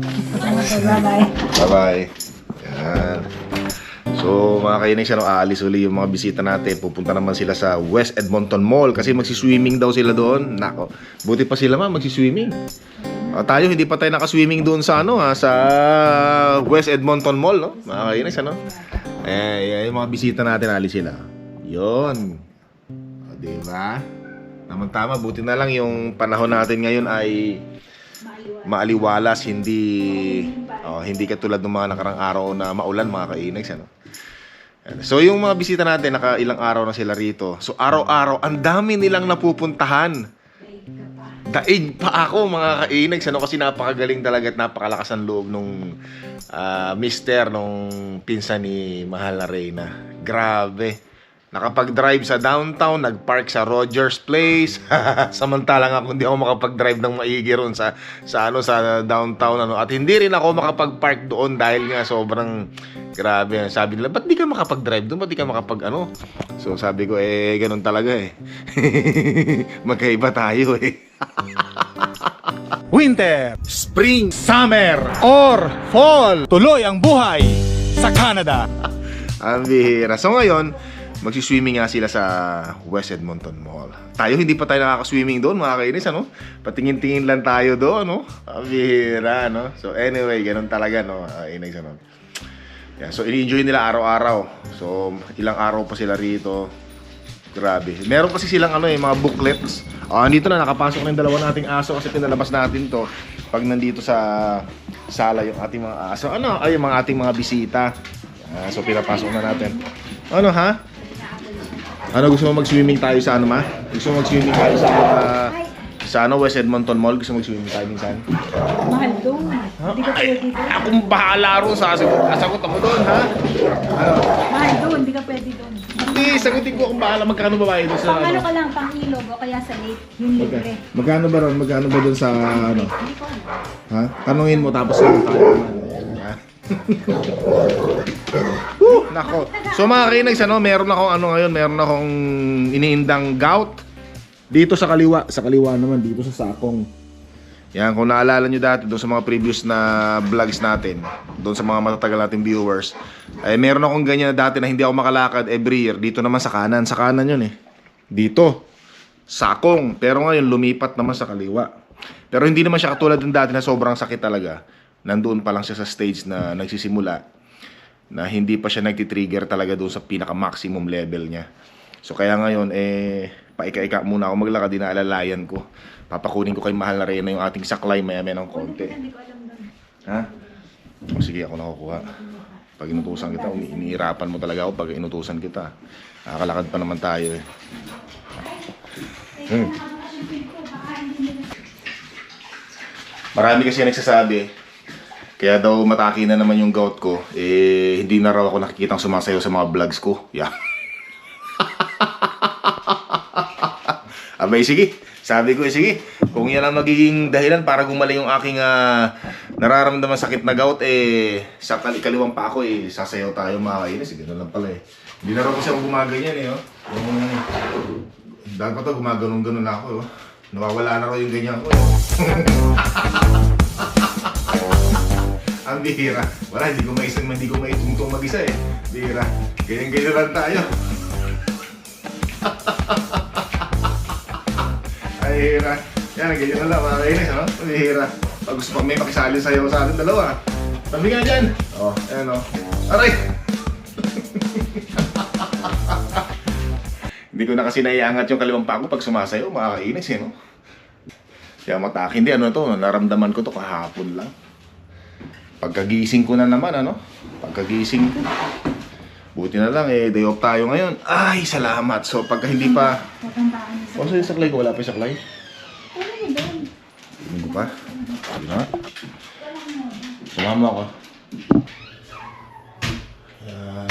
Bye-bye. Bye-bye. Yan. So, mga kainis, ano, aalis uli yung mga bisita natin. Pupunta naman sila sa West Edmonton Mall kasi magsiswimming daw sila doon. Nako, buti pa sila ma, magsiswimming. Ah, tayo, hindi pa tayo nakaswimming doon sa ano ha, sa West Edmonton Mall, no? Mga kainis, ano? Eh, yung mga bisita natin, alis sila. Yon. O, diba? Tama-tama, buti na lang yung panahon natin ngayon ay maaliwalas, hindi oh, hindi katulad ng mga nakarang araw na maulan mga kainags ano. So yung mga bisita natin naka ilang araw na sila rito. So araw-araw ang dami nilang napupuntahan. Daig pa ako mga kainags ano kasi napakagaling talaga at napakalakas ang loob nung ah, mister nung pinsan ni Mahal na Reyna. Grabe. Nakapag-drive sa downtown, nag-park sa Rogers Place. Samantalang ako hindi ako makapag-drive ng maigi ron sa sa ano sa downtown ano. At hindi rin ako makapag-park doon dahil nga sobrang grabe. Sabi nila, "Ba't di ka makapag-drive doon? Ba't di ka makapag ano?" So sabi ko, eh ganun talaga eh. Magkaiba tayo eh. Winter, Spring, Summer, or Fall. Tuloy ang buhay sa Canada. Ang bihira. So ngayon, magsiswimming nga sila sa West Edmonton Mall. Tayo hindi pa tayo nakaka-swimming doon, mga kainis, ano? Patingin-tingin lang tayo doon, no? Ang bihira, no? So anyway, ganun talaga, no? Uh, inay, ano? Yeah, so ini-enjoy nila araw-araw. So ilang araw pa sila rito. Grabe. Meron kasi silang ano eh, mga booklets. Ah, andito na nakapasok na yung dalawa nating aso kasi pinalabas natin to pag nandito sa sala yung ating mga aso. Ano? Ay, yung mga ating mga bisita. Ah, so pinapasok na natin. Ano ha? Ano gusto mo mag-swimming tayo sa ano ma? Gusto mo mag-swimming tayo sa ah, sa ano West Edmonton Mall? Gusto mo mag-swimming tayo minsan? Mahal doon. Hindi ka pwede doon. akong bahala ro sa sagot. Sagot ako doon ha. Ano? Mahal doon. Hindi ka pwede doon. Hindi, sagutin ko kung bahala magkano ba bayad doon sa Pang ano ano? ka lang, pang ilog o kaya sa lake. Yun libre. magkano ba ron? Magkano ba doon sa ano? Hindi ko alam. Ha? Tanungin mo tapos sagot tayo. Woo, nako. So mga kinags, ano, meron akong ano ngayon, meron akong iniindang gout. Dito sa kaliwa, sa kaliwa naman, dito sa sakong. Yan, kung naalala nyo dati doon sa mga previous na vlogs natin, doon sa mga matatagal nating viewers, ay meron akong ganyan dati na hindi ako makalakad every year. Dito naman sa kanan, sa kanan yun eh. Dito, sakong. Pero ngayon, lumipat naman sa kaliwa. Pero hindi naman siya katulad ng dati na sobrang sakit talaga. Nandoon pa lang siya sa stage na nagsisimula na hindi pa siya nagtitrigger talaga doon sa pinaka-maximum level niya. So kaya ngayon, eh, paika-ika muna ako maglakad, dinaalalayan ko. Papakunin ko kay Mahal na Reyna yung ating saklay maya-maya ng konti. Ha? O sige, ako nakukuha. Pag inutusan kita, iniirapan mo talaga ako pag inutusan kita. Nakakalakad pa naman tayo eh. Hmm. Marami kasi nagsasabi, kaya daw mataki na naman yung gout ko, eh hindi na raw ako nakikitang sumasayaw sa mga vlogs ko. Yeah. Abay, sige. Sabi ko, eh, sige. Kung yan ang magiging dahilan para gumaling yung aking ah, nararamdaman sakit na gout, eh, sa kal- kaliwang pa ako, eh, sasayaw tayo mga kainis. Eh, ganun lang pala eh. Hindi na raw kasi ako gumaganyan eh, oh. Yung, dapat to, gumaganon-ganon na ako, oh. Nawawala na raw yung ganyan ko, eh. Ang bihira. Wala, hindi ko maisang, hindi ko maitungtong mag-isa eh. Bihira. Ganyan-ganyan lang tayo. Ay, hira. Yan, ganyan na lang, mga kainis, ano? Ang hira. Pag gusto pang may makisali sa'yo sa ating dalawa. Tabi nga dyan. Oh, ayan oh. Aray! Hindi ko na kasi naiangat yung kaliwang pa ko pag sumasayo, mga kainis eh, no? Kaya mataki, hindi, ano to, naramdaman ko to kahapon lang. Pagkagising ko na naman, ano? Pagkagising ko. Buti na lang, eh, day off tayo ngayon. Ay, salamat. So, pagka hindi pa... Tatandaan niyo sa... O, so yung saklay ko, wala pa yung saklay? Tingin ko pa. Sige na. Sumama ako. Ayan.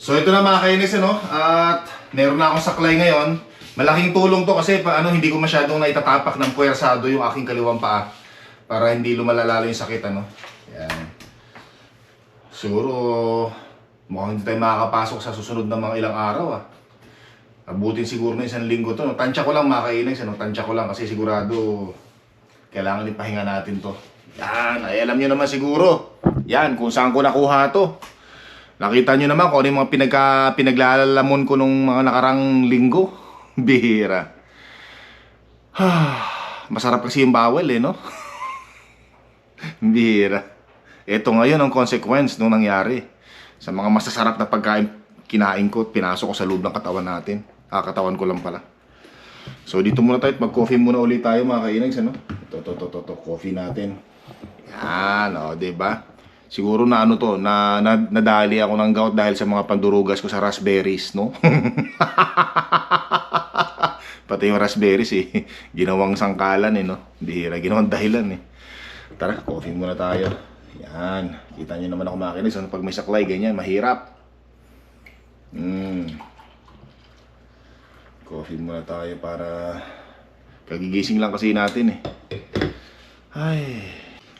So ito na mga kainis, ano? At meron na akong saklay ngayon. Malaking tulong to kasi pa, ano, hindi ko masyadong naitatapak ng puwersado yung aking kaliwang paa. Para hindi lumalalalo yung sakit, ano? Siguro, mukhang hindi tayo makakapasok sa susunod na mga ilang araw, ah. Abutin siguro na isang linggo to. No? Tansya ko lang mga kainis, ano? Tansya ko lang kasi sigurado kailangan ipahinga natin to. Yan, ay alam nyo naman siguro. Yan, kung saan ko nakuha to. Nakita nyo naman kung ano yung mga pinagka, pinaglalalamon ko nung mga nakarang linggo. Bihira. Masarap kasi yung bawal eh, no? Bihira. Ito ngayon ang consequence nung nangyari. Sa mga masasarap na pagkain kinain ko at pinasok ko sa loob ng katawan natin. Ah, katawan ko lang pala. So dito muna tayo, at mag-coffee muna ulit tayo mga kainags, ano? Ito, ito, ito, ito, ito, coffee natin. Yan, o, oh, diba? Siguro na ano to, na, na nadali ako ng gout dahil sa mga pandurugas ko sa raspberries, no? Pati yung raspberries eh, ginawang sangkalan eh, no? Bihira, ginawang dahilan eh. Tara, coffee muna tayo. Yan, kita nyo naman ako makinig. So, pag may saklay, ganyan, mahirap. Mm. Coffee muna tayo para kagigising lang kasi natin eh. Ay.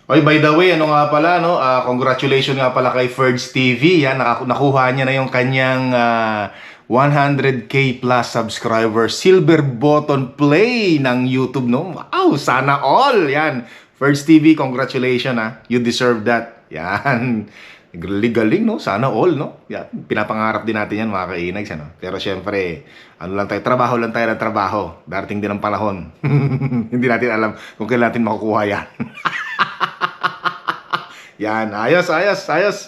Oy, by the way, ano nga pala, no? Ah, congratulations nga pala kay Ferds TV. Yan, nakuha niya na yung kanyang ah, 100k plus subscriber silver button play ng YouTube, no? Wow, sana all. Yan. Ferds TV, congratulations ah. You deserve that. Yan. Galing-galing, no? Sana all, no? Yan. Pinapangarap din natin yan, mga kainags, ano? Pero syempre, ano lang tayo, trabaho lang tayo ng trabaho. Darating din ang panahon. Hindi natin alam kung kailan natin makukuha yan. yan, ayos, ayos, ayos.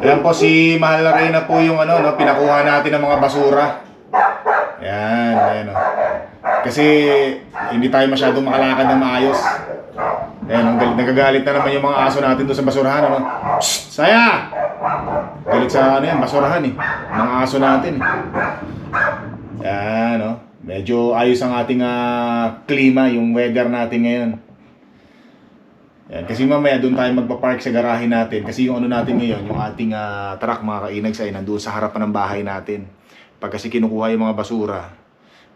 Ayan po si Mahal na po yung ano, no, pinakuha natin ng mga basura. Yan, ayan o. Kasi hindi tayo masyadong makalakad ng maayos. Ayan, ang galit, nagagalit na naman yung mga aso natin doon sa basurahan. Ano? Shh! Saya! Galit sa ano yan, basurahan eh. Mga aso natin. Yan, no? Medyo ayos ang ating ah, klima, yung weather natin ngayon. Yan, kasi mamaya doon tayo magpa-park sa garahe natin. Kasi yung ano natin ngayon, yung ating ah, truck mga kainags ay nandoon sa harapan ng bahay natin. Pag kasi kinukuha yung mga basura,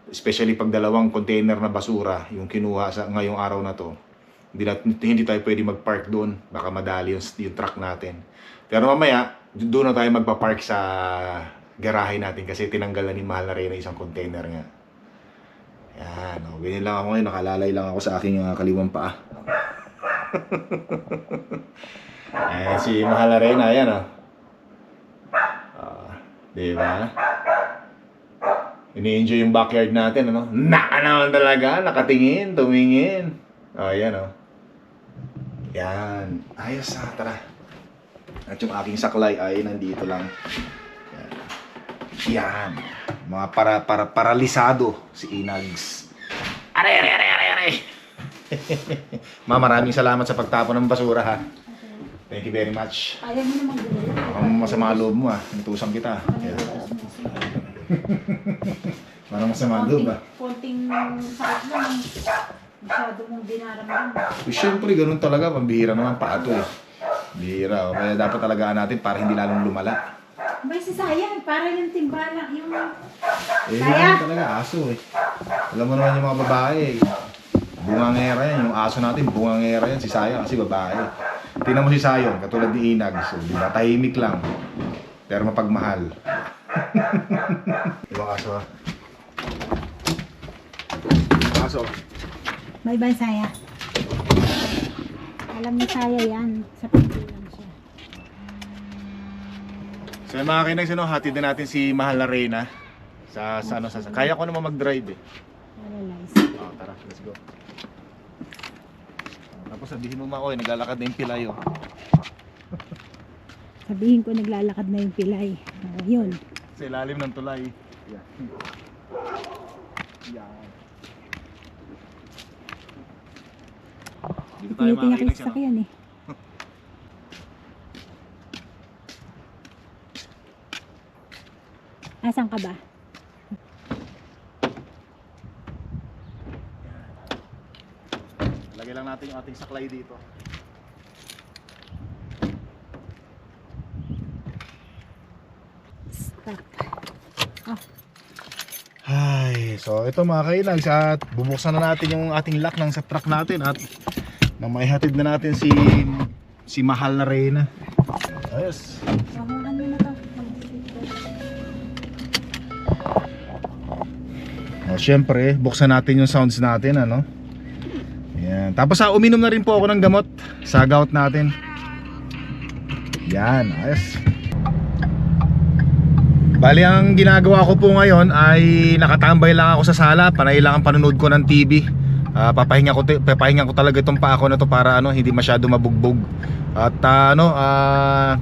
especially pag dalawang container na basura yung kinuha sa ngayong araw na to, hindi, nat- hindi tayo pwede mag-park doon. Baka madali yung, yung truck natin. Pero mamaya, doon na tayo magpa-park sa garahe natin kasi tinanggal na ni Mahal na rin isang container nga. Yan, oh, ganyan lang ako ngayon. Nakalalay lang ako sa aking ah, kaliwang paa. eh, si Mahal na rin, ayan oh. Ah, di ba? Ini-enjoy yung backyard natin, ano? Naka naman talaga, nakatingin, tumingin. Oh, yan oh. Yan. Ayos ha, tara. At yung aking saklay ay nandito lang. Yan. Mga para, para, paralisado si Inags. Aray, aray, aray, aray, aray. Ma, maraming salamat sa pagtapon ng basura ha. Thank you very much. Ayaw mo naman. Ang masama loob mo ah. Natusan kita. Yan. Parang masama loob ah. Konting sakit lang. Masyado mong dinaramdam. Eh, Siyempre, ganun talaga. Pambihira naman pa ito eh. Bihira. Oh. Kaya dapat talagaan natin para hindi lalong lumala. Bay, si Sayan, para yung timbala, yung... Eh, Kaya? ganun talaga. Aso eh. Alam mo naman yung mga babae eh. Bungangera yan. Yung aso natin, bungangera yan. Si Sayang kasi babae. Tingnan mo si Sayon, katulad ni Inag. So, di ba? Tahimik lang. Pero mapagmahal. Ibang aso ah. Ibang aso. Bye-bye, Saya. Alam ni Saya yan. Sa pagkulang siya. So yung mga kinags, ano, hatid na natin si Mahal na Reyna sa, sa, ano, sa, sa, kaya ko naman mag-drive eh. Analyze. Oh, tara, let's go. Tapos sabihin mo mga, oy, naglalakad na yung pilay oh. Sabihin ko naglalakad na yung pilay. Oh, yun. Sa ilalim ng tulay. Yeah. Yan. Dito tayo sa ano? sakyan eh. Asan ka ba? Lagay lang natin yung ating saklay dito. Stop. Ay, so ito mga kainags at bubuksan na natin yung ating lock ng sa truck natin at nang maihatid na natin si si Mahal na Reyna. Ayos. Hawakan mo na to. O, syempre, buksan natin yung sounds natin, ano? Yan. Yan. Tapos sa uminom na rin po ako ng gamot sa gout natin. Yan, ayos. Bali ang ginagawa ko po ngayon ay nakatambay lang ako sa sala, panay lang ang panonood ko ng TV. Ah, papahinga ko papahinga ko talaga itong paa ko na to para ano, hindi masyado mabugbog. At ah, ano, ah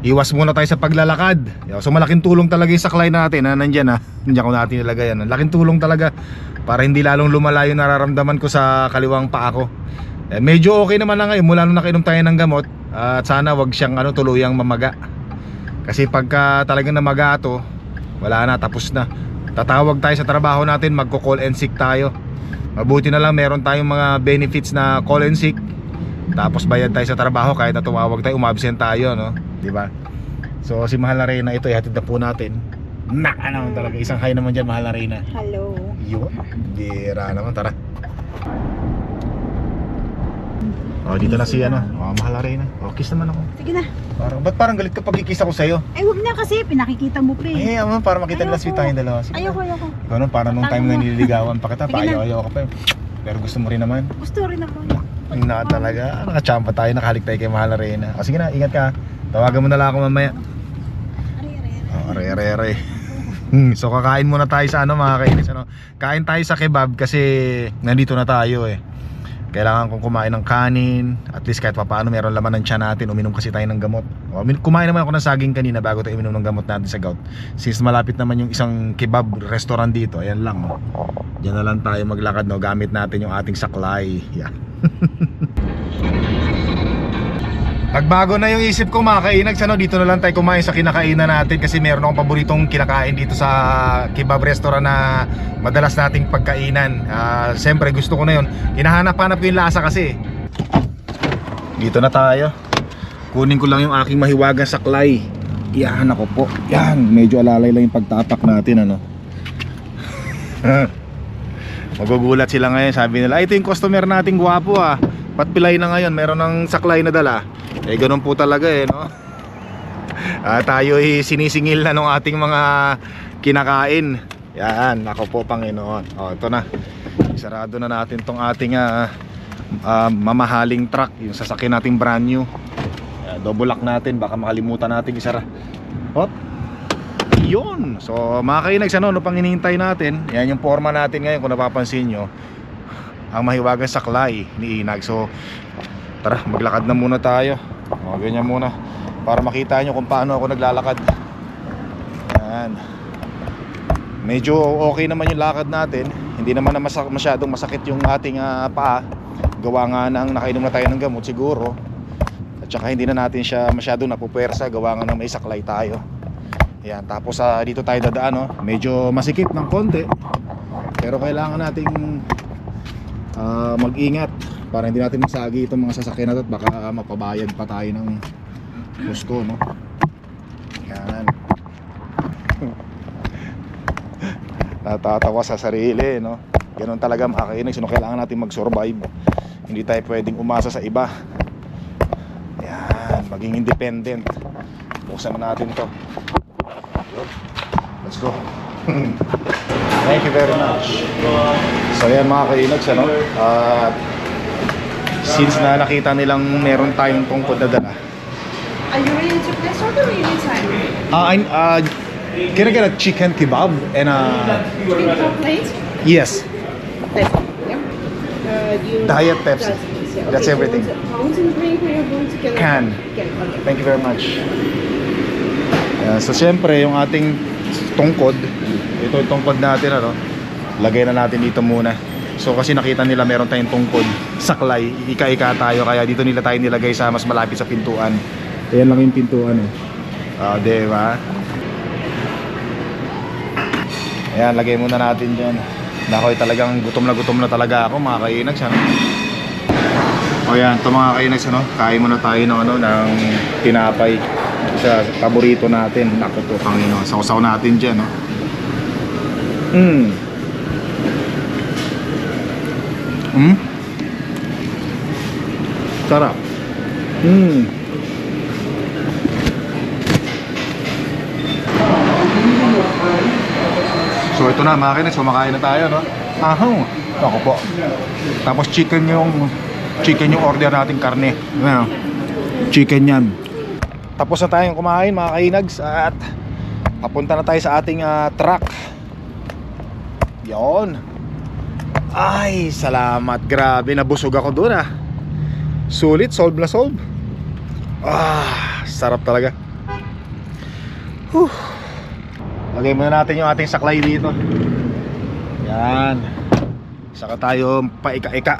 iwas muna tayo sa paglalakad. So malaking tulong talaga yung saklay natin na nandiyan ha. Nandiyan ko natin nilagay yan. Laking tulong talaga para hindi lalong lumala yung nararamdaman ko sa kaliwang paa ko. Eh, medyo okay naman na ngayon mula nung nakainom tayo ng gamot at sana wag siyang ano tuluyang mamaga. Kasi pagka talagang namaga to, wala na, tapos na. Tatawag tayo sa trabaho natin, magko-call and sick tayo. Mabuti na lang meron tayong mga benefits na call and sick. Tapos bayad tayo sa trabaho kahit na tumawag tayo, umabsent tayo, no? 'Di ba? So si Mahal na Reyna ito, ihatid na po natin. Naka naman talaga, isang hi naman dyan, Mahal na Reyna. Hello. Yun, bira naman, tara. Oh, dito na si ano, oh, Mahal na Reyna. Oh, kiss naman ako. Sige na. Parang, ba't parang galit kapag i-kiss ako sa'yo? Ay, huwag na kasi. Pinakikita mo pa eh. Eh, ama, para makita nila sweet tayong dalawa. Sige Ayoko, ayoko. Ikaw naman, parang nung time na nililigawan pa kita, na. paayaw-ayaw ka pa. eh. Pero gusto mo rin naman. Gusto rin ako. Na talaga. Nakachamba tayo, nakahalik tayo kay Mahal Arena. O sige na, ingat ka. Tawagan mo na lang ako mamaya. Oh, are, are, are. Hmm, so kakain muna tayo sa ano mga kainis ano. Kain tayo sa kebab kasi nandito na tayo eh. Kailangan kong kumain ng kanin. At least kahit papaano meron laman ng tiyan natin. Uminom kasi tayo ng gamot. O, Kumain naman ako ng saging kanina bago tayo uminom ng gamot natin sa gout. Since malapit naman yung isang kebab restaurant dito Ayan lang oh. Diyan na lang tayo maglakad no? Gamit natin yung ating saklay. Yeah. Nagbago na yung isip ko mga kainag. Ano, Dito na lang tayo kumain sa kinakainan natin Kasi meron akong paboritong kinakain dito sa kebab restaurant na madalas nating pagkainan. Ah, Siyempre gusto ko na yun. Hinahanap-hanap ko yung lasa kasi. Dito na tayo. Kunin ko lang yung aking mahiwagang saklay. Yan ako po. Yan, medyo alalay lang yung pagtapak natin ano. Magugulat sila ngayon. Sabi nila, "Ay, ito yung customer nating gwapo ah. Ba't pilay na ngayon? Meron ng saklay na dala Eh ganun po talaga eh no? Ah, tayo ay sinisingil na ng ating mga kinakain. Yan, ako po Panginoon. O, ito na. Sarado na natin tong ating ah, ah, mamahaling truck. Yung sasakyan nating brand new. Yan, Double lock natin, baka makalimutan natin isara Hop. Yun. So mga kainags ano, ano pang hinihintay natin Yan yung forma natin ngayon kung napapansin nyo Ang mahiwagang saklay ni Inag. So tara maglakad na muna tayo. O, Ganyan muna. Para makita nyo kung paano ako naglalakad. Yan Medyo okay naman yung lakad natin. Hindi naman na masyadong masakit yung ating ah, paa. Gawa nga ng nakainom na tayo ng gamot siguro. At saka hindi na natin siya masyadong napupwersa Gawa nga ng may saklay tayo. Yan, tapos sa dito tayo dadaan, no? medyo masikip ng konti. Pero kailangan nating ah, mag-ingat para hindi natin masagi itong mga sasakyan na to at baka mapabayad pa tayo ng gusto, no? Yan. Natatawa sa sarili, no? Ganun talaga makakainig. Sino kailangan natin mag-survive. Hindi tayo pwedeng umasa sa iba. Yan, maging independent. Buksan na natin to. Let's go. Thank you very much. So yan mga kainags, ano? At since na nakita nilang meron tayong tungkod na dala. Are you ready to place order or you need time? Uh, I, uh, can I get a chicken kebab and a... Big plate? Yes, That's Yep. Uh, Diet Pepsi. That's, yeah. That's Okay, everything. Fountain drink or you're going to get a- Can. Can, okay. thank you very much. Yan, so siyempre yung ating tungkod, ito yung tungkod natin ano, lagay na natin dito muna. So kasi nakita nila meron tayong tungkod, saklay, ika-ika tayo kaya dito nila tayo nilagay sa mas malapit sa pintuan. Ayan lang yung pintuan eh. Ah, di ba? Ayan, lagay muna natin dyan. Nakoy talagang gutom na gutom na talaga ako mga kainags ano. O yan, ito mga kainags ano, kain muna tayo ng ano, ng tinapay sa paborito natin. Naku po Panginoon, sausaw natin dyan no. Mm. Mm. Sarap. Mm. So ito na mga kainags, kumakain na tayo no. Ahaw. Ako po. Tapos chicken yung chicken yung order natin karne. Ano? Chicken yan. Tapos na tayong kumain mga kainags at papunta na tayo sa ating ah, truck. Yon. Ay, salamat. Grabe, nabusog ako doon ah. Sulit, solve na solve. Ah, sarap talaga. Whew. Lagay muna natin yung ating saklay dito. Yan. Saka tayo paika-ika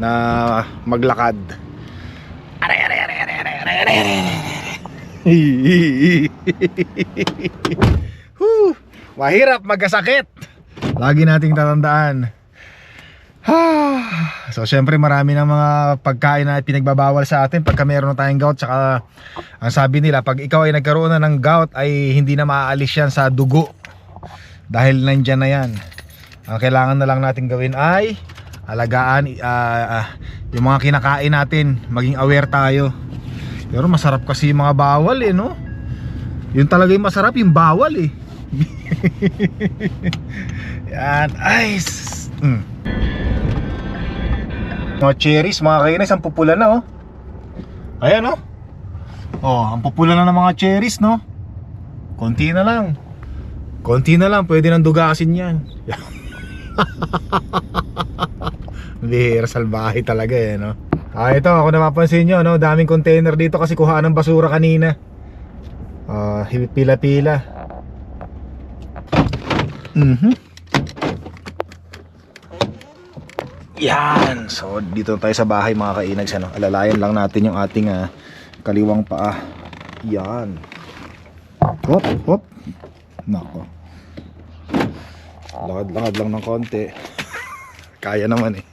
na maglakad. Aray, aray, aray, aray, aray, aray, aray, aray. Mahirap magkasakit. Lagi nating tatandaan so syempre marami ng mga pagkain na pinagbabawal sa atin pagka meron na tayong gout. Tsaka ang sabi nila pag ikaw ay nagkaroon na ng gout ay hindi na maaalis yan sa dugo. Dahil nandyan na yan. Ang kailangan na lang natin gawin ay alagaan ah, ah, yung mga kinakain natin. Maging aware tayo. Pero masarap kasi yung mga bawal eh no? Yun talaga yung masarap yung bawal eh. Yan. S- mm. Mga cherries, mga kainis, ang pupula na oh. Ayan oh. Oh, ang pupula na ng mga cherries, no? Konti na lang. Konti na lang, pwede nang dugasin yan. Bihira salbahe talaga eh, no? Ah, ito, ako napapansin nyo, no? Daming container dito kasi kuha ng basura kanina. Ah, pila-pila. Mhm. Yan. So dito tayo sa bahay mga kainags ano. Alalayan lang natin yung ating ah, kaliwang paa. Yan. Hop, hop. Nako. Lakad-lakad lang ng konti. Kaya naman eh.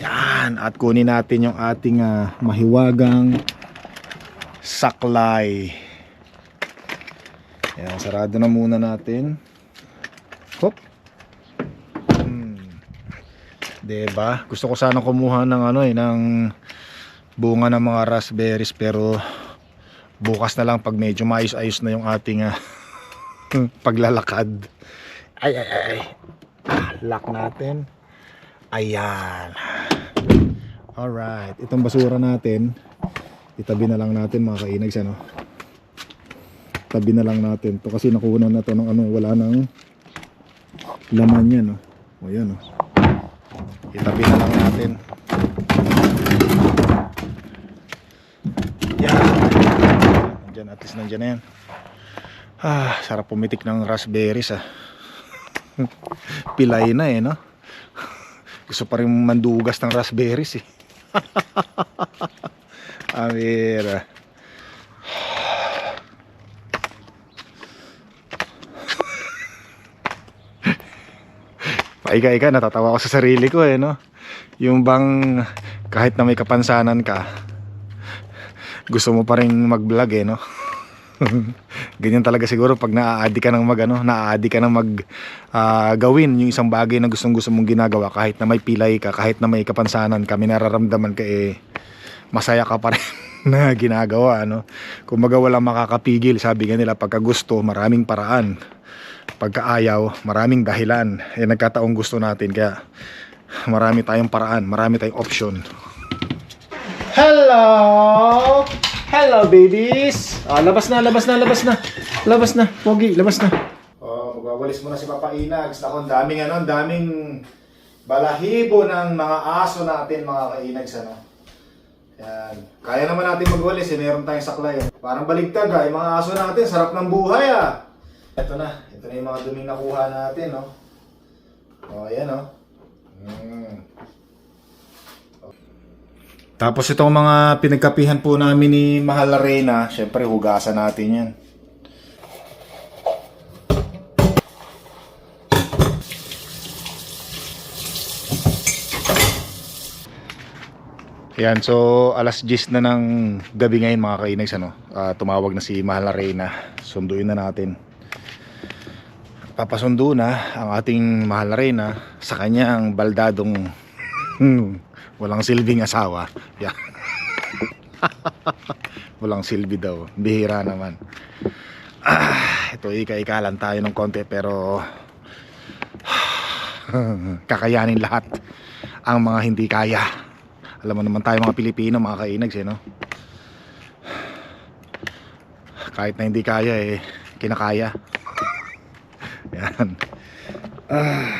Yan. At kunin natin yung ating ah, mahiwagang saklay. Yan. Sarado na muna natin. Hop. Hmm. 'Di ba? Gusto ko sana kumuha ng ano eh ng bunga ng mga raspberries pero bukas na lang pag medyo maayos-ayos na yung ating ah, paglalakad. Ay ay ay. Ah, lock natin. Ayan. Alright, itong basura natin itabi na lang natin mga kainags ano. Tabi na lang natin to kasi nakuha na to ng ano wala nang laman yan no. O yan oh. Itabi na lang natin. Yan. Nandyan, at least nandyan na yan. Ah, sarap pumitik ng raspberries ah. Pilay na eh, no? Gusto pa rin mandugas ng raspberries eh. Amira. Paika-ika, natatawa ko sa sarili ko eh, no? Yung bang kahit na may kapansanan ka, gusto mo pa rin mag-vlog eh, no? Ganyan talaga siguro pag naa-addict ka ng mag ano, naa-addict ka ng mag ah, gawin yung isang bagay na gustong gusto mong ginagawa kahit na may pilay ka, kahit na may kapansanan ka, may nararamdaman ka eh masaya ka pa rin na ginagawa ano. Kumbaga walang makakapigil, sabi nga nila pagka gusto, maraming paraan. Pagka ayaw, maraming dahilan. Eh nagkataong gusto natin kaya marami tayong paraan, marami tayong option. Hello! Hello, babies! Ah, labas na, labas na, labas na. Labas na, Pogi, labas na. Oh, magwawalis muna si Papa Inags. Ako, daming ano, daming balahibo ng mga aso natin, mga kainags, ano. Yan. Kaya naman natin magwalis, eh. meron tayong saklay. Parang baligtad, ah. Yung mga aso natin, sarap ng buhay, ah. Ito na, ito na yung mga duming nakuha natin, no. Oh, ayan, oh. Mm. Tapos itong mga pinagkapihan po namin ni Mahal na Reyna, syempre hugasan natin yan. Yan, so alas 10 na ng gabi ngayon mga kainags ano. Ah, tumawag na si Mahal na Reyna. Sunduin na natin. Papasundo na ang ating Mahal na sa kanyang baldadong hmm, walang silbing asawa. Yeah. walang silbi daw. Bihira naman. Ah, ito ika-ikalan tayo ng konti pero kakayanin lahat ang mga hindi kaya. Alam mo naman tayo mga Pilipino, mga kainags eh, no? Kahit na hindi kaya eh, kinakaya. Yan. Ah,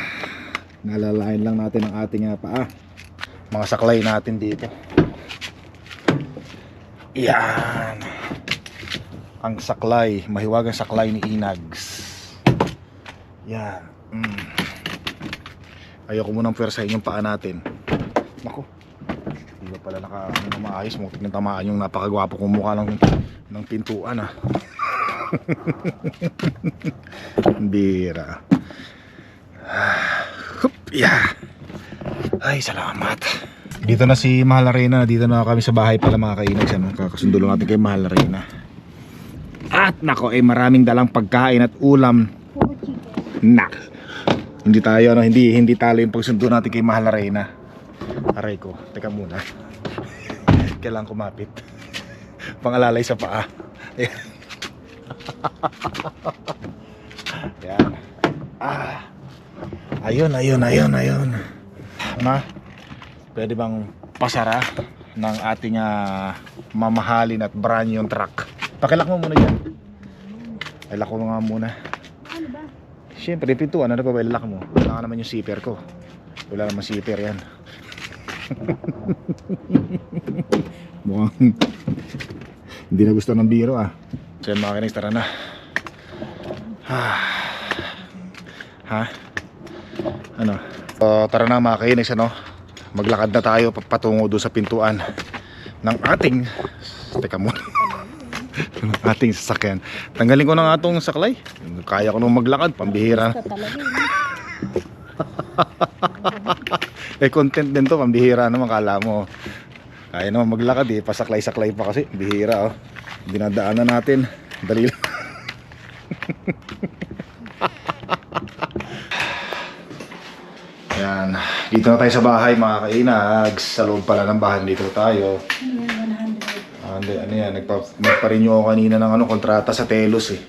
nalalain lang natin ang ating ah, paa. Mga saklay natin dito. Yan. Ang saklay, mahiwagang saklay ni Inags. Yan. Mm. Ayoko munang pwersahin yung paa natin. Nako. Hindi pala naka ano, maayos mo tignan tamaan yung napakagwapo kong mukha ng, ng pintuan ah. Bira. Hup, yeah. Ay, salamat. Dito na si Mahal Arena. Dito na kami sa bahay pala mga kainags. Ano? Kakasundo natin kay Mahal Arena. At nako, eh maraming dalang pagkain at ulam. Nak. Hindi tayo, ano, hindi, hindi talo yung pagsundo natin kay Mahal Arena. Aray ko, teka muna. Kailangan kumapit. Pangalalay sa paa. Yan. Ah. Ayun, ayun, ayun, ayun. Ma, pwede bang pasara ng ating ah, mamahalin at brand yung truck? Pakilak mo muna dyan. Ilak ko nga muna. Ano ba? Siyempre, pintuan, ano pa ba ilak mo? Wala ka naman yung zipper ko. Wala naman zipper yan. Mukhang hindi na gusto ng biro ah. So yun mga kinis, tara na. Ah. Ha? Ano? Tara na mga ano? Maglakad na tayo patungo doon sa pintuan ng ating teka muna ng ating sasakyan tanggalin ko na nga itong saklay kaya ko nung maglakad pambihira yun. eh content din to pambihira naman kala mo kaya naman maglakad eh pasaklay-saklay pa kasi bihira oh dinadaanan natin dali lang Ayan, dito na tayo sa bahay mga kainags. Sa loob pala ng bahay dito tayo. Ano yan, 100. Hindi, ano yan, nagpa, nagpa-renew ako kanina ng ano, kontrata sa Telos eh.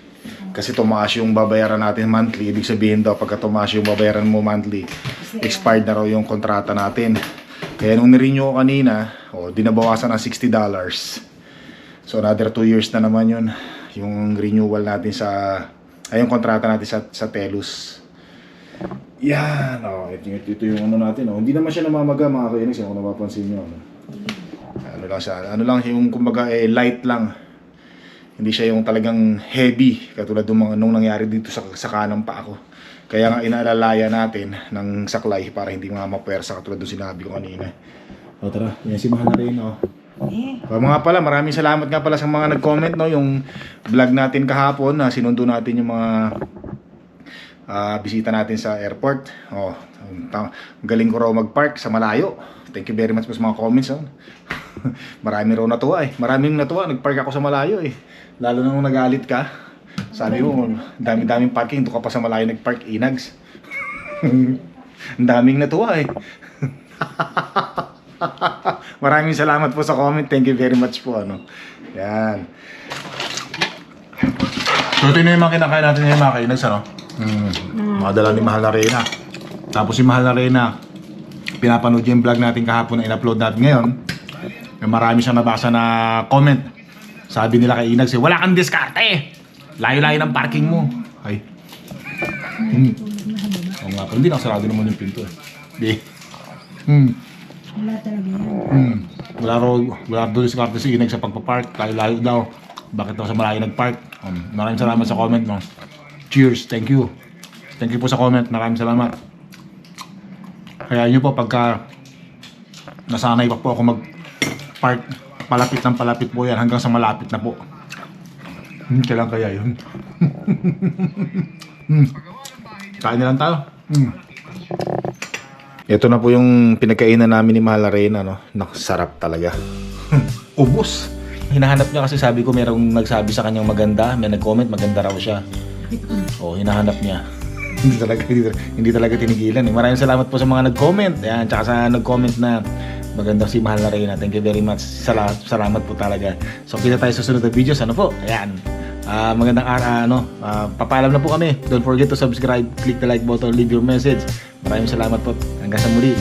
Kasi tumaas yung babayaran natin monthly. Ibig sabihin daw, pagka tumaas yung babayaran mo monthly, expired na raw yung kontrata natin. Kaya nung nirenew ko kanina, oh, dinabawasan ng $60. So another 2 years na naman yun. Yung renewal natin sa, ay kontrata natin sa, sa Telos. Yan, oh, ito, ito, yung ano natin. Oh. Hindi naman siya namamaga mga kainis, kung napapansin nyo. Ano. ano lang siya, ano lang yung kumbaga eh, light lang. Hindi siya yung talagang heavy katulad ng mga nung nangyari dito sa, sa kanang pa ako. Kaya nga inaalalaya natin ng saklay para hindi mga mapersa katulad ng sinabi ko kanina. O tara, yan si Mahal na rin oh. Eh, O, mga pala, maraming salamat nga pala sa mga nag-comment no, yung vlog natin kahapon na sinundo natin yung mga ah, bisita natin sa airport. Oh, galing ko raw mag-park sa malayo. Thank you very much po sa mga comments. Oh. Marami raw natuwa eh. Maraming natuwa. Nag-park ako sa malayo eh. Lalo na nung nagalit ka. Sabi mo, dami-daming parking. Doon ka pa sa malayo nag-park. Inags. Ang daming natuwa eh. Maraming salamat po sa comment. Thank you very much po. Ano. Yan. So ito na yung mga kinakain natin yung mga kainags, ano? Mm. Mga dala ni Mahal na Reyna. Tapos si Mahal na Reyna, pinapanood yung vlog natin kahapon na in-upload natin ngayon. May marami siyang nabasa na comment. Sabi nila kay Inags, eh, wala kang diskarte! Layo-layo ng parking mo. Ay. Hmm. Oo nga, pero hindi nakasarado naman yung pinto eh. Di. Hmm. Wala talaga yan. Hmm. Wala raw, wala raw diskarte si Inag sa pagpapark. Layo-layo daw. Bakit daw sa malayo nagpark? Um, maraming salamat sa comment mo. Cheers. Thank you. Thank you po sa comment. Maraming salamat. Kaya nyo po pagka nasanay pa po ako mag-park palapit ng palapit po yan hanggang sa malapit na po. Hmm, kailan kaya yun? hmm. Kain na tayo. Hmm. Ito na po yung pinagkainan namin ni Mahal Arena, no? Nakasarap talaga. Ubus. Hinahanap niya kasi sabi ko merong nagsabi sa kanyang maganda, may nag-comment maganda raw siya. Oh, hinahanap niya. hindi talaga hindi, hindi talaga tinigilan eh. Maraming salamat po sa mga nag-comment. Ayan, tsaka sa nag-comment na maganda si Mahal na Reyna. Thank you very much. Salamat, salamat po talaga. So kita tayo sa sunod na videos. Ano po? Ayan. Ah, magandang araw, ano, ah, papaalam na po kami. Don't forget to subscribe, click the like button, leave your message. Maraming salamat po. Hanggang sa muli.